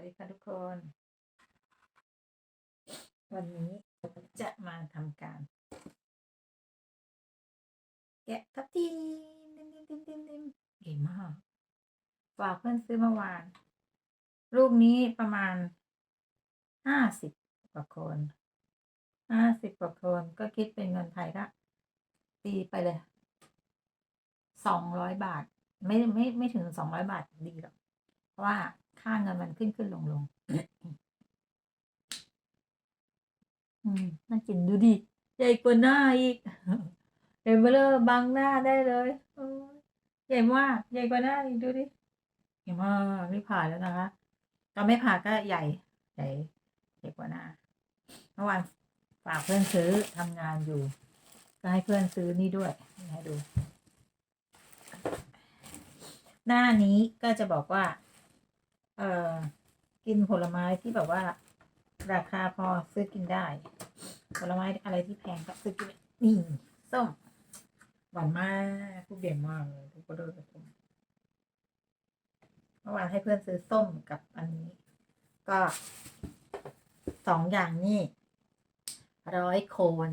วัสดีค่ะทุกคน วันนี้จะมาทำการ แกะทับทิมติมติมติมติมติมเก่งมากฝากเพื่อนซื้อเมื่อวาน ลูกนี้ประมาณห้าสิบกว่าคนห้าสิบกว่าคนก็คิดเป็นเงินไทยก็ตีไปเลยสองร้อยบาท ไม่ไม่ไม่ถึงสองร้อยบาทดีหรอกเพราะว่า ค่าเงินมันขึ้นขึ้นลงลงอืมน่ากินดูดิใหญ่กว่าหน้าอีกเห็นเบลอบังหน้าได้เลยอใหญ่มากใหญ่กว่าหน้าอีกดูดิใหญ่มากนี่ผ่าแล้วนะคะตอนไม่ผ่าก็ใหญ่ใหญ่ใหญ่กว่าหน้าเมื่อวานฝากเพื่อนซื้อทำงานอยู่ ก็ให้เพื่อนซื้อนี่ด้วยให้ดู หน้านี้ก็จะบอกว่า เออกินผลไม้ที่แบบว่า ราคาพอซื้อกินได้ ผลไม้อะไรที่แพงก็ซื้อกินนี่ส้มหวานมากผู้เบี่ยมากเลยทุกคนเลยส้มเมื่อวานให้เพื่อนซื้อส้มกับอันนี้ ก็สองอย่างนี่ร้อยโคน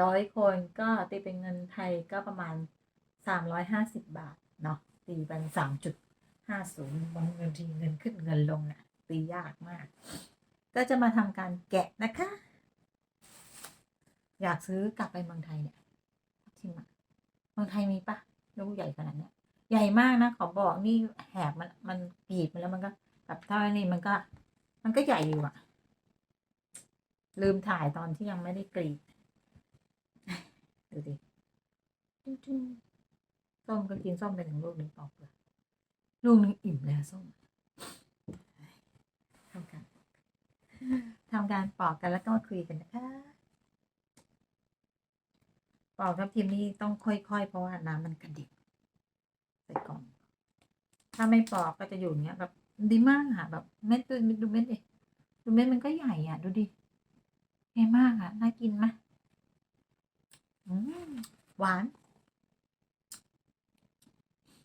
ร้อยโคนก็ตีเป็นเงินไทยก็ประมาณสามร้อยห้าสิบบาท เนาะตีเป็นสามจุด ห้าศูนย์บางเงินทีเงินขึ้นเงินลงน่ะตียากมาก ก็จะมาทำการแกะนะคะ อยากซื้อกลับไปเมืองไทยเนี่ยทิมอะเมืองไทยมีปะลูกใหญ่ขนาดเนี้ยใหญ่มากนะขอบอกนี่แหบมันมันปีบมันแล้วมันก็กับเท่านี้มันก็ มันก็ใหญ่อยู่อะลืมถ่ายตอนที่ยังไม่ได้กรีดดูดิส้มก็กินส้มไปถึงลูกหนึ่งปอกเลย ลูกนึงอิ่มแล้วส้มทำกันทำการปอกกันแล้วก็มาคุยกันนะคะปอกทับทิมนี่ต้องค่อยๆ เพราะว่าน้ำมันกระดิกใส่กล่อง ถ้าไม่ปอกก็จะอยู่เงี้ยแบบดีมากค่ะแบบเม็ดดูดูเม็ดดิดูเม็ดมันก็ใหญ่อะ ดูดิใหญ่มากอะ น่ากินไหมอืมหวาน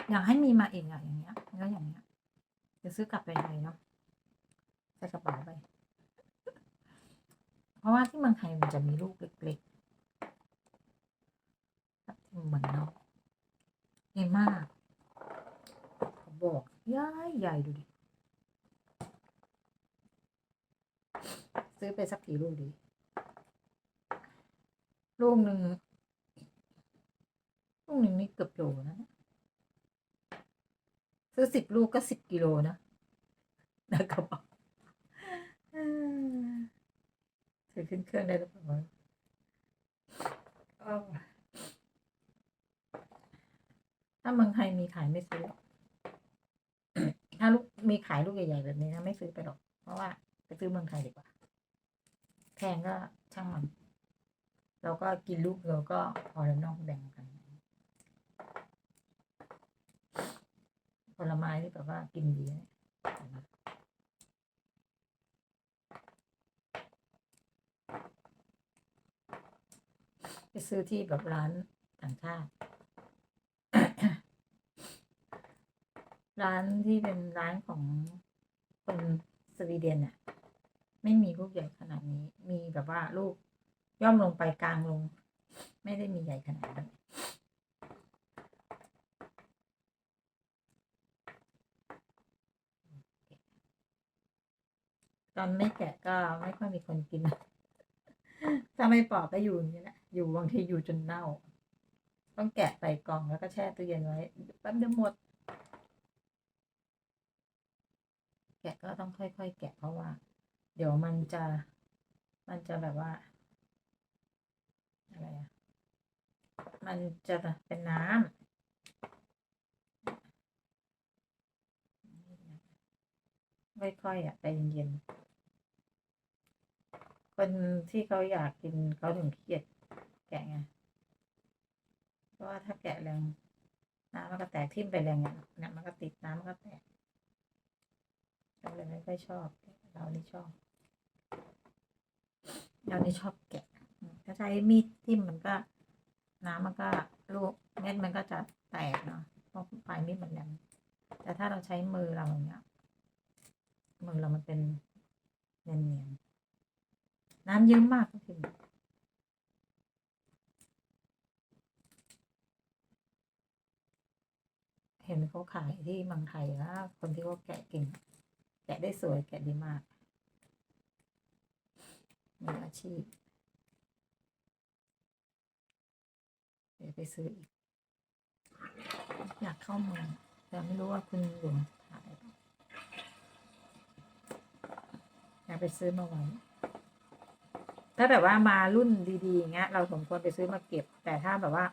อยากให้มีมาเองอะอย่างเงี้ยแล้วอย่างเงี้ยจะซื้อกลับไปไทยเนาะใส่กระเป๋าไป เพราะว่าที่เมืองไทยมันจะมีลูกเล็กๆเหมือนเนาะใหญ่มากเขาบอกใหญ่ใหญ่ดูดิ ซื้อไปสักกี่ลูกดี ลูกหนึ่งลูกหนึ่งนี่เกือบโลนะ ซื้อสิบลูกก็สิบกิโลนะนะครับอืมถือขึ้นเครื่องได้หรือเปล่าวะอ้าวถ้าเมืองไทยมีขายไม่ซื้อ ถ้าลูกมีขายลูกใหญ่ๆแบบนี้นะไม่ซื้อไปหรอก เพราะว่าไปซื้อเมืองไทยดีกว่า แพงก็ช่างมัน เราก็กินลูกเดียวก็พอแล้วนอกแบ่งกัน ผลไม้ที่แบบว่ากินดีนะเนไหมไปซื้อที่แบบร้านต่างชาติ ร้านที่เป็นร้านของคนสวีเดนเนี่ยไม่มีลูกใหญ่ขนาดนี้ มีแบบว่าลูกย่อมลงไปกลางลง ไม่ได้มีใหญ่ขนาดนั้น ตอนไม่แกะก็ไม่ค่อยมีคนกิน ถ้าไม่ปอกก็อยู่อย่างนี้แหละ อยู่บางทีอยู่จนเน่า ต้องแกะใส่กล่องแล้วก็แช่ตู้เย็นไว้แป๊บเดียวหมด แกะก็ต้องค่อยๆแกะเพราะว่า เดี๋ยวมันจะ มันจะแบบว่า อะไรอะมันจะเป็นน้ำ ค่อยๆอะใจเย็นๆคนที่เขาอยากกินเขาถึงเครียดแกะไงเพราะว่าถ้าแกะแรงน้ำมันก็แตกทิ่มไปแรงเนี่ยเนี่ยมันก็ติดน้ำมันก็แตกเราเลยไม่ค่อยชอบ เรานี่ชอบ เรานี่ชอบแกะถ้าใช้มีดทิ่มมันก็ น้ำมันก็ลูกเม็ดมันก็จะแตกเนาะเพราะปลายมีดมันแหลมแต่ถ้าเราใช้มือเราอย่างเงี้ย มือเรามันเป็นเนียนเนียนๆน้ำเยอะมากก็คือเห็นเขาขายที่เมืองไทยนะคนที่เขาแกะเก่ง แกะได้สวยแกะดีมากมืออาชีพ เดี๋ยวไปซื้ออีก อยากเข้าเมืองแต่ไม่รู้ว่าคุณหลวงขายเปล่าอยาก ไปซื้อมาไว้ ถ้าแบบว่ามารุ่นดีๆอย่างเงี้ย เราสมควรไปซื้อมาเก็บ แต่ถ้าแบบว่า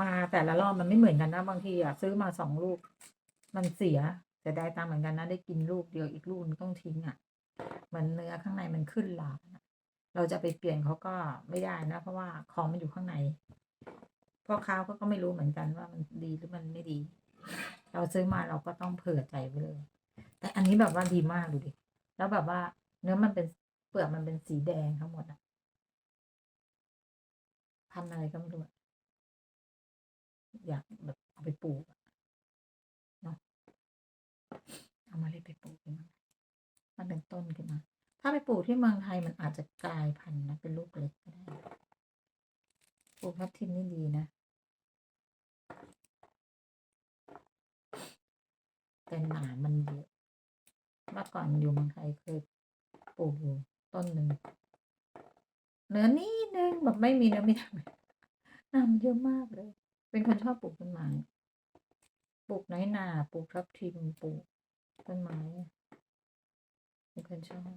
มาแต่ละรอบมันไม่เหมือนกันนะบางทีอะซื้อมาสองลูก มันเสียแต่ได้ตังเหมือนกันนะได้กินลูกเดียวอีกลูกต้องทิ้งอะมันเนื้อข้างในมันขึ้นหลาเราจะไปเปลี่ยนเขาก็ไม่ได้นะ เพราะว่าของมันอยู่ข้างในพ่อค้าก็ก็ไม่รู้เหมือนกันว่ามันดีหรือมันไม่ดี เราซื้อมาเราก็ต้องเผื่อใจไว้เลย แต่อันนี้แบบว่าดีมากดูดิ แล้วแบบว่า เนื้อมันเป็นเปลือกมันเป็นสีแดงทั้งหมดอะพันอะไรก็ไม่รู้อยากแบบเอาไปปลูกเนาะเอามาเลยไปปลูกขึ้นมามันเป็นต้นขึ้นมา ถ้าไปปลูกที่เมืองไทยมันอาจจะกลายพันธุ์นะเป็นลูกเล็กก็ได้ปลูกทับทิมนี่ดีนะ แต่หนามันเยอะเมื่อก่อนอยู่เมืองไทยเคย ปลูกอยู่ต้นหนึ่งเนื้อนิดนึงแบบไม่มีเนื้อไม่ทำน้ำเยอะมากเลย เป็นคนชอบปลูกต้นไม้ ปลูกน้อยหนาปลูกทับทิมปลูกต้นไม้เป็นคนชอบ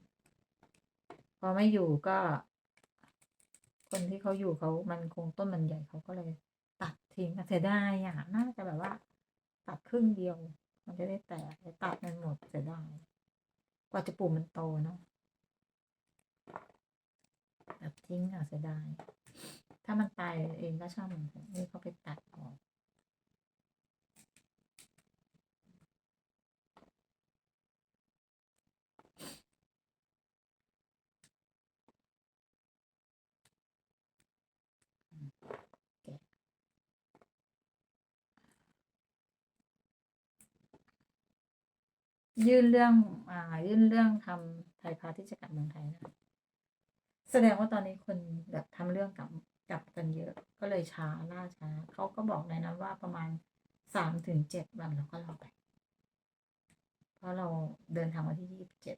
พอไม่อยู่ก็ คนที่เขาอยู่เขามันคงต้นมันใหญ่เขาก็เลย ตัดทิ้งเสียดายอะน่าจะแบบว่า ตัดครึ่งเดียว มันจะได้แตกแต่ตัดมันหมดเสียดายกว่าจะปลูกมันโตเนาะ ตัดทิ้งอะเสียดาย ถ้ามันตายเองก็ช่างมันเถอะนี่เขาไปตัดออกยื่นเรื่องอ่ายื่นเรื่องทำไทยพาที่จะกลับเมืองไทยนะ แสดงว่าตอนนี้คนแบบทำเรื่องกลับกลับกันเยอะ ก็เลยช้าล่าช้าเขาก็บอกในนั้นว่าประมาณสามถึงเจ็ดวันแล้วก็รอไป เพราะเราเดินทางวันที่ยี่สิบเจ็ด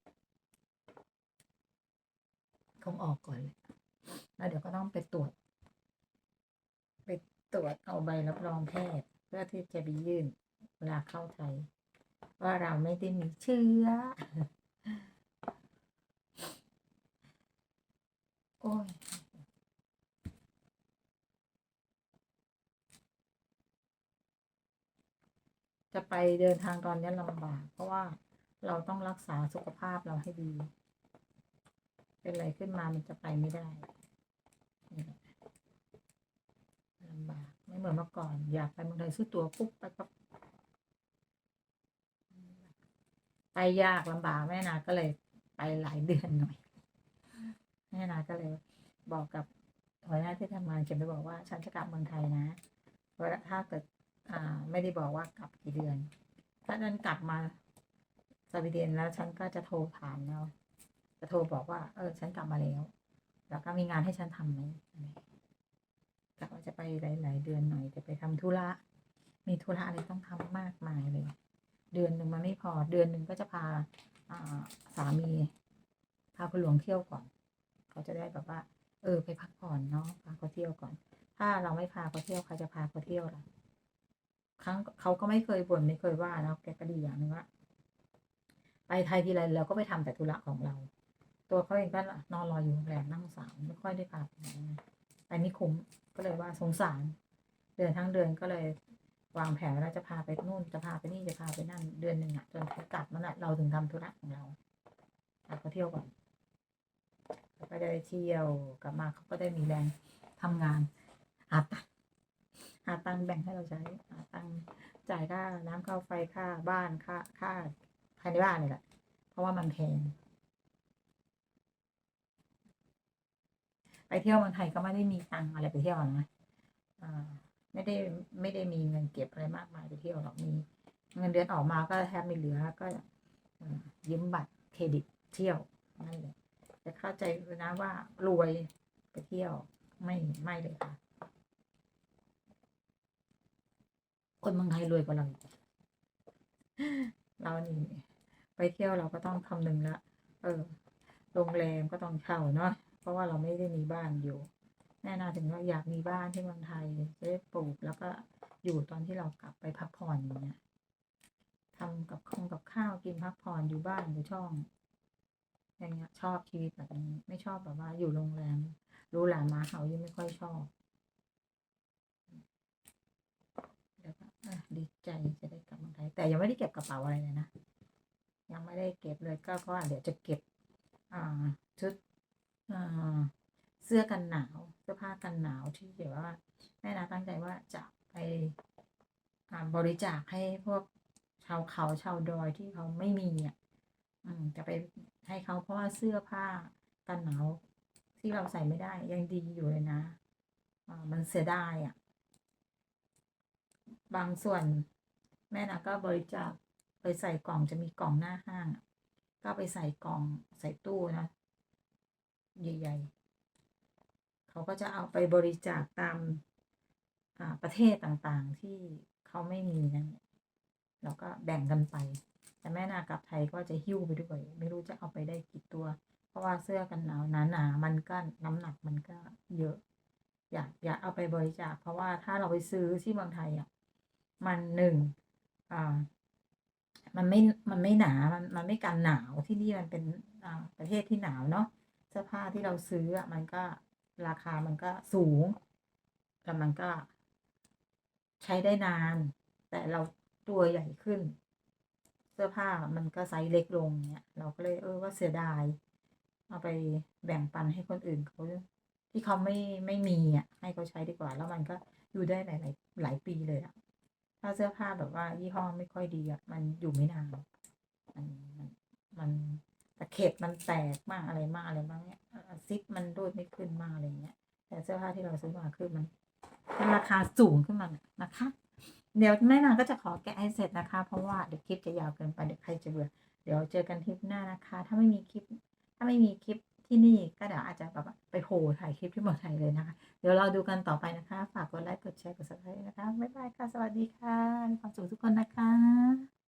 คงออกก่อนเลยแล้วเดี๋ยวก็ต้องไปตรวจ ไปตรวจเอาใบรับรองแพทย์ เพื่อที่จะไปยื่นเวลาเข้าไทย ว่าเราไม่ได้มีเชื้อ โอ้ยจะไปเดินทางตอนนี้ลำบาก เพราะว่าเราต้องรักษาสุขภาพเราให้ดี เป็นอะไรขึ้นมามันจะไปไม่ได้ละลำบากไม่เหมือนเมื่อก่อน อยากไปเมืองไทยซื้อตั๋วปุ๊บไปปั๊บไปยากลำบากแม่นาก็เลยไปหลายเดือนหน่อย แม่นาก็เลยบอกกับหัวหน้าที่ทำงานเขียนไปบอกว่าฉันจะกลับเมืองไทยนะเพราะถ้าเกิดอ่าไม่ได้บอกว่ากลับกี่เดือน ถ้าฉันกลับมาสวีเดนแล้วฉันก็จะโทรถามแล้วจะโทรบอกว่า เออ ฉันกลับมาแล้ว แล้วก็มีงานให้ฉันทำไหมกะว่าจะไปหลายๆเดือนหน่อยจะไปทำธุระมีธุระอะไรต้องทำมากมายเลย เดือนหนึ่งมันไม่พอ เดือนหนึ่งก็จะพาอ่าสามีพาคุณหลวงเที่ยวก่อน เขาจะได้แบบว่า เออ ไปพักผ่อนเนาะพาเขาเที่ยวก่อน ถ้าเราไม่พาเขาเที่ยวใครจะพาเขาเที่ยวล่ะครั้งเขาก็ไม่เคยบ่นไม่เคยว่านะแกก็ดีอย่างหนึงว่าไปไทยทีไรเราก็ไปทำแต่ธุระของเรา ตัวเขาเองก็นอนรออยู่โรงแรมนั่งสามไม่ค่อยได้พาไปไหนนะไปไม่คุ้มก็เลยว่าสงสาร เดือนทั้งเดือนก็เลยวางแผนว่าจะพาไปนู่นจะพาไปนี่จะพาไปนั่นเดือนหนึ่งอะจนเขากลับนั่นแหละเราถึงทำธุระของเราพาเขาเที่ยวก่อน ก็ได้เที่ยวกลับมาเขาก็ได้มีแรงทำงานหาตังหาตังแบ่งให้เราใช้หาตังจ่ายค่าน้ำค่าไฟค่าบ้านค่าค่าภายในบ้านนี่แหละ เพราะว่ามันแพงไปเที่ยวเมืองไทยก็ไม่ได้มีตังอะไรไปเที่ยวนะอ่าไม่ได้ไม่ได้มีเงินเก็บอะไรมากมายไปเที่ยวหรอกมีเงินเดือนออกมาก็แทบไม่เหลือก็ยืมบัตรเครดิตเที่ยวนั่นแหละ แต่เข้าใจนะว่ารวยไปเที่ยวไม่ไม่เลยค่ะ คนเมืองไทยรวยกว่าเราเรานี่ไปเที่ยวเราก็ต้องคำนึงละเออโรงแรมก็ต้องเช่าเนาะเพราะว่าเราไม่ได้มีบ้านอยู่ แน่นาถึงเราอยากมีบ้านที่เมืองไทยจะได้ปลูกแล้วก็อยู่ตอนที่เรากลับไปพักผ่อนอย่างเงี้ยทำกับข้าวกับข้าวกินพักผ่อนอยู่บ้านอยู่ช่อง อย่างเงี้ยชอบชีวิตแบบนี้ ไม่ชอบแบบว่าอยู่โรงแรมรูหรามาเหายังไม่ค่อยชอบแล้วก็ดีใจจะได้กลับเมืองไทยแต่ยังไม่ได้เก็บกระเป๋าอะไรเลยนะยังไม่ได้เก็บเลยก็เพราะเดี๋ยวจะเก็บอ่าชุดอ่าเสื้อกันหนาวเสื้อผ้ากันหนาวที่เดี๋ยวว่าแม่นาตั้งใจว่าจะไปอาบริจาคให้พวกชาวเขาชาวดอยที่เขาไม่มีอะจะไป ให้เขาเพราะว่าเสื้อผ้ากันหนาวที่เราใส่ไม่ได้ยังดีอยู่เลยนะมันเสียดายอะ บางส่วนแม่นาก็บริจาคไปใส่กล่องจะมีกล่องหน้าห้าง ก็ไปใส่กล่องใส่ตู้นะใหญ่ๆเขาก็จะเอาไปบริจาคตามประเทศต่างๆที่เขาไม่มีนั่นและเราก็แบ่งกันไป แต่แม่นากลับไทยก็จะหิ้วไปด้วย ไม่รู้จะเอาไปได้กี่ตัว เพราะว่าเสื้อกันหนาวหนาๆมันก็น้ำหนักมันก็เยอะ อยากอยากเอาไปบริจาคเพราะว่าถ้าเราไปซื้อที่เมืองไทยอะมันหนึ่งอ่ามันไม่ มันไม่หนา มันมันไม่กันหนาวที่นี่มันเป็นอ่าประเทศที่หนาวเนาะเสื้อผ้าที่เราซื้ออะมันก็ราคามันก็สูงแต่มันก็ใช้ได้นาน แต่เราตัวใหญ่ขึ้น เสื้อผ้ามันก็ไซส์เล็กลงเนี่ยเราก็เลยเออว่าเสียดาย เอาไปแบ่งปันให้คนอื่นเขาที่เขาไม่ไม่มีอะให้เขาใช้ดีกว่า แล้วมันก็อยู่ได้หลายหลายหลายปีเลยอะถ้าเสื้อผ้าแบบว่ายี่ห้อไม่ค่อยดีอะมันอยู่ไม่นานมันมันมันตะเข็บมันแตกมากอะไรมากอะไรบ้างเนี้ยซิปมันรูดไม่ขึ้นมากอะไรเงี้ยแต่เสื้อผ้าที่เราซื้อมาคือมันมันราคาสูงขึ้นมานะคะ เดี๋ยวแม่นางก็จะขอแกะให้เสร็จนะคะ เพราะว่าเดี๋ยวคลิปจะยาวเกินไปเดี๋ยวใครจะเบื่อเดี๋ยวเจอกันคลิปหน้านะคะ ถ้าไม่มีคลิป ถ้าไม่มีคลิปที่นี่ก็เดี๋ยวอาจจะแบบไปโผล่ถ่ายคลิปที่เมืองไทยเลยนะคะ เดี๋ยวเราดูกันต่อไปนะคะ ฝากกดไลค์กดแชร์กดซับสไครต์นะคะบ๊ายบายค่ะสวัสดีค่ะมีความสุขทุกคนนะคะ